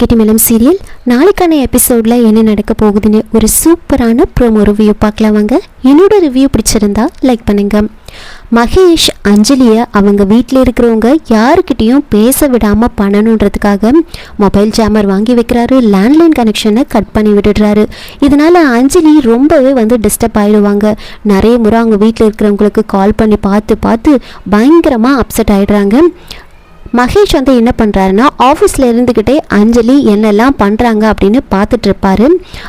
Gettimelam serial. நாளைக்கான எபிசோடில் என்ன நடக்க போகுதுன்னு ஒரு சூப்பரான ப்ரோமோ ரிவ்யூ பார்க்கலாம் வாங்க. என்னோட ரிவ்யூ பிடிச்சிருந்தா லைக் பண்ணுங்க. மகேஷ் அஞ்சலியை அவங்க வீட்டில் இருக்கிறவங்க யாருக்கிட்டேயும் பேச விடாமல் பண்ணணுன்றதுக்காக மொபைல் ஜாமர் வாங்கி வைக்கிறாரு. லேண்ட்லைன் கனெக்ஷனை கட் பண்ணி விட்டுடுறாரு. இதனால் அஞ்சலி ரொம்பவே வந்து டிஸ்டர்ப் ஆகிடுவாங்க நிறைய முறை அவங்க வீட்டில் இருக்கிறவங்களுக்கு கால் பண்ணி பார்த்து பார்த்து பயங்கரமாக அப்செட் ஆகிடுறாங்க மகேஷ் வந்து என்ன பண்ணுறாருன்னா ஆஃபீஸில் இருந்துக்கிட்டே அஞ்சலி என்னெல்லாம் பண்ணுறாங்க அப்படின்னு பார்த்துட்ருப்பாரு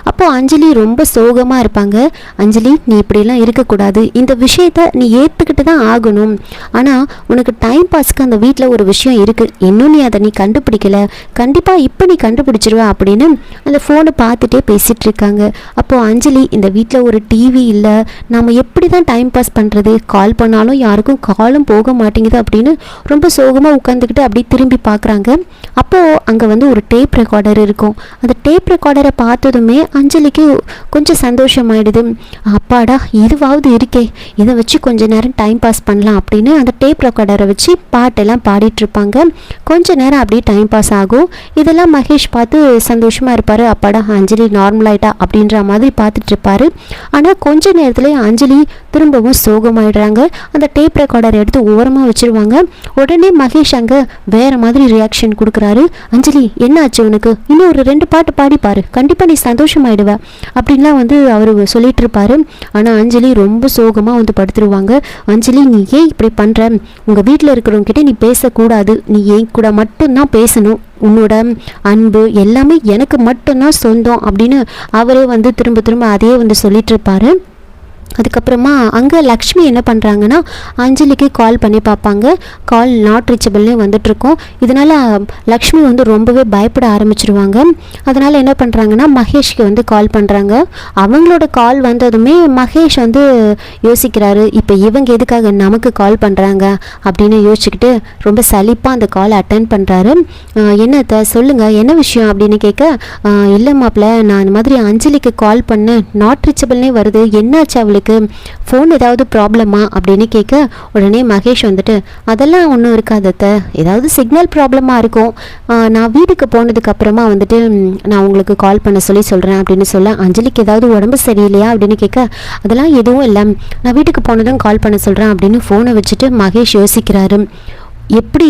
அப்போது அஞ்சலி ரொம்ப சோகமாக இருப்பாங்க. அஞ்சலி நீ இப்படிலாம் இருக்கக்கூடாது. இந்த விஷயத்த நீ ஏற்றுக்கிட்டு தான் ஆகணும். ஆனால் உனக்கு டைம் பாஸ்க்கு அந்த வீட்டில் ஒரு விஷயம் இருக்குது இன்னும் நீ அதை நீ கண்டுபிடிக்கல. கண்டிப்பாக இப்போ நீ கண்டுபிடிச்சிருவ அப்படின்னு அந்த ஃபோனை பார்த்துட்டே பேசிகிட்டு இருக்காங்க அப்போது அஞ்சலி இந்த வீட்டில் ஒரு டிவி இல்லை. நம்ம எப்படி தான் டைம் பாஸ் பண்ணுறது கால் பண்ணாலும் யாருக்கும் காலும் போக மாட்டேங்குது அப்படின்னு ரொம்ப சோகமாக உட்காந்து பார்த்துக்கிட்டு அப்படியே திரும்பி பார்க்குறாங்க. அப்போது அங்கே வந்து ஒரு டேப் ரெக்கார்டர் இருக்கும். அந்த டேப் ரெக்கார்டரை பார்த்ததுமே அஞ்சலிக்கு கொஞ்சம் சந்தோஷமாயிடுது. அப்பாடா இதுவாவது இருக்கே. இதை வச்சு கொஞ்சம் நேரம் டைம் பாஸ் பண்ணலாம் அப்படின்னு அந்த டேப் ரெக்கார்டரை வச்சு பாட்டெல்லாம் பாடிட்டுருப்பாங்க. கொஞ்ச நேரம் அப்படியே டைம் பாஸ் ஆகும். இதெல்லாம் மகேஷ் பார்த்து சந்தோஷமாக இருப்பார். அப்பாடா அஞ்சலி நார்மலாயிட்டா அப்படின்ற மாதிரி பார்த்துட்ருப்பாரு ஆனால் கொஞ்ச நேரத்தில் அஞ்சலி திரும்பவும் சோகமாயிடுறாங்க. அந்த டேப் ரெக்கார்டர் எடுத்து ஓரமாக வச்சுருவாங்க. உடனே மகேஷ் அங்கே வேற மாதிரி ரியாக்ஷன் கொடுக்குறாரு. அஞ்சலி என்ன ஆச்சு உனக்கு? இன்னும் ஒரு ரெண்டு பாட்டு பாடிப்பாரு கண்டிப்பாக நீ சந்தோஷமாயிடுவ. அப்படின்லாம் வந்து அவர் சொல்லிட்டு இருப்பாரு. ஆனால் அஞ்சலி ரொம்ப சோகமாக வந்து படுத்துருவாங்க. அஞ்சலி நீ ஏன் இப்படி பண்ணுற உங்கள் வீட்டில் இருக்கிறவங்க கிட்டே நீ பேசக்கூடாது. நீ ஏன் கூட மட்டும்தான் பேசணும். உன்னோட அன்பு எல்லாமே எனக்கு மட்டும்தான் சொந்தம் அப்படின்னு அவரே வந்து திரும்ப திரும்ப அதையே வந்து சொல்லிட்டு இருப்பாரு. அதுக்கப்புறமா அங்கே லக்ஷ்மி என்ன பண்ணுறாங்கன்னா அஞ்சலிக்கு கால் பண்ணி பார்ப்பாங்க. கால் நாட் ரீச்சபிள்னே வந்துட்டுருக்கோம். இதனால் லக்ஷ்மி வந்து ரொம்பவே பயப்பட ஆரம்பிச்சிருவாங்க. அதனால் என்ன பண்ணுறாங்கன்னா மகேஷ்க்கு வந்து கால் பண்ணுறாங்க அவங்களோட கால் வந்ததுமே மகேஷ் வந்து யோசிக்கிறாரு இப்போ இவங்க எதுக்காக நமக்கு கால் பண்ணுறாங்க அப்படின்னு யோசிச்சுக்கிட்டு ரொம்ப சலிப்பாக அந்த கால் அட்டன் பண்ணுறாரு என்னத்த சொல்லுங்கள் என்ன விஷயம்? அப்படின்னு கேட்க இல்லை மாப்பிள்ள நான் இந்த மாதிரி அஞ்சலிக்கு கால் பண்ணேன். நாட் ரீச்சபிள்னே வருது. என்னாச்சு அவளுக்கு? உங்களுக்கு ஃபோன் ஏதாவது ப்ராப்ளமா அப்படின்னு கேட்க உடனே மகேஷ் வந்துட்டு அதெல்லாம் ஒன்றும் இருக்காதத்த ஏதாவது சிக்னல் ப்ராப்ளமாக இருக்கும். நான் வீட்டுக்கு போனதுக்கு அப்புறமா வந்துட்டு நான் உங்களுக்கு கால் பண்ண சொல்லி சொல்கிறேன் அப்படின்னு சொல்ல அஞ்சலிக்கு ஏதாவது உடம்பு சரியில்லையா? அப்படின்னு கேட்க அதெல்லாம் எதுவும் இல்லை. நான் வீட்டுக்கு போனதும் கால் பண்ண சொல்கிறேன் அப்படின்னு ஃபோனை வச்சுட்டு மகேஷ் யோசிக்கிறாரு. எப்படி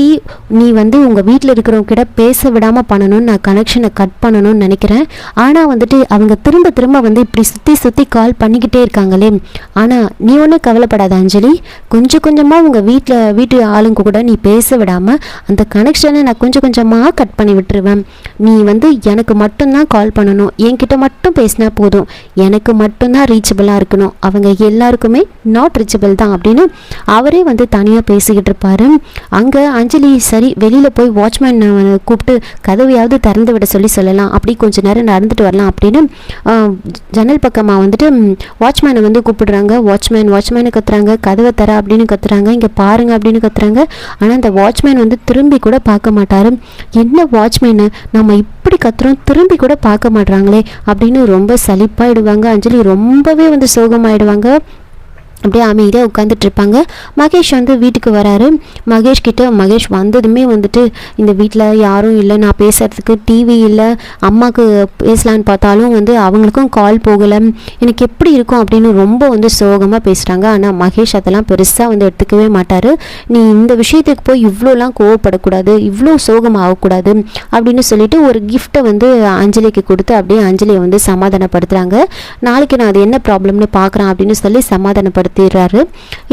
நீ வந்து உங்கள் வீட்டில் இருக்கிறவங்க பேச விடாமல் பண்ணணும்னு நான் கனெக்ஷனை கட் பண்ணணும்னு நினைக்கிறேன். ஆனால் வந்துட்டு அவங்க திரும்ப திரும்ப வந்து இப்படி சுற்றி சுற்றி கால் பண்ணிக்கிட்டே இருக்காங்களே. ஆனால் நீ ஒன்றும் கவலைப்படாத அஞ்சலி. கொஞ்சம் கொஞ்சமாக உங்கள் வீட்டில் வீட்டு ஆளுங்க கூட நீ பேச விடாமல் அந்த கனெக்ஷனை நான் கொஞ்சம் கொஞ்சமாக கட் பண்ணி விட்டுருவேன். நீ வந்து எனக்கு மட்டும்தான் கால் பண்ணணும். என்கிட்ட மட்டும் பேசினா போதும். எனக்கு மட்டும்தான் ரீச்சபிளாக இருக்கணும். அவங்க எல்லாருக்குமே நாட் ரீச்சபிள் தான் அப்படின்னு அவரே வந்து தனியாக பேசிக்கிட்டு இருப்பாரு. அங்கே இங்கே அஞ்சலி சரி வெளியில் போய் வாட்ச்மேன் கூப்பிட்டு கதவையாவது திறந்து விட சொல்லி சொல்லலாம். அப்படி கொஞ்ச நேரம் நடந்துட்டு வரலாம் அப்படின்னு ஜன்னல் பக்கமாக வந்துட்டு வாட்ச்மேனை வந்து கூப்பிடுறாங்க. வாட்ச்மேன் வாட்ச்மேனை கத்துறாங்க. கதவை தர அப்படின்னு கத்துறாங்க. இங்கே பாருங்க அப்படின்னு கத்துறாங்க. ஆனால் அந்த வாட்ச்மேன் வந்து திரும்பி கூட பார்க்க மாட்டார். என்ன வாட்ச்மேனு நம்ம இப்படி கத்துறோம் திரும்பி கூட பார்க்க மாட்றாங்களே அப்படின்னு ரொம்ப சலிப்பாயிடுவாங்க. அஞ்சலி ரொம்பவே வந்து சோகமாயிடுவாங்க. அப்படியே அமைதியாக உட்காந்துட்டு இருப்பாங்க மகேஷ் வந்து வீட்டுக்கு வராரு. மகேஷ் கிட்ட மகேஷ் வந்ததுமே வந்துட்டு இந்த வீட்டில் யாரும் இல்லை. நான் பேசுறதுக்கு டிவி இல்லை. அம்மாவுக்கு பேசலான்னு பார்த்தாலும் வந்து அவங்களுக்கும் கால் போகலை. எனக்கு எப்படி இருக்கும்? அப்படின்னு ரொம்ப வந்து சோகமாக பேசுகிறாங்க ஆனால் மகேஷ் அதெல்லாம் பெருசாக வந்து எடுத்துக்கவே மாட்டார். நீ இந்த விஷயத்துக்கு போய் இவ்வளோலாம் கோவப்படக்கூடாது. இவ்வளோ சோகம் ஆகக்கூடாது. அப்படின்னு சொல்லிட்டு ஒரு கிஃப்ட்டை வந்து அஞ்சலிக்கு கொடுத்து அப்படியே அஞ்சலியை வந்து சமாதானப்படுத்துகிறாங்க நாளைக்கு நான் அது என்ன ப்ராப்ளம்னு பார்க்குறேன். அப்படின்னு சொல்லி சமாதானப்படுத்த நடத்திடுறாரு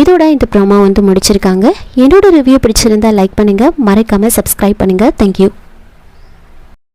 இதோட இந்த ப்ரோமா வந்து முடிச்சிருக்காங்க. என்னோட ரிவ்யூ பிடிச்சிருந்தா லைக் பண்ணுங்கள் மறக்காமல் சப்ஸ்கிரைப் பண்ணுங்கள் தேங்க்யூ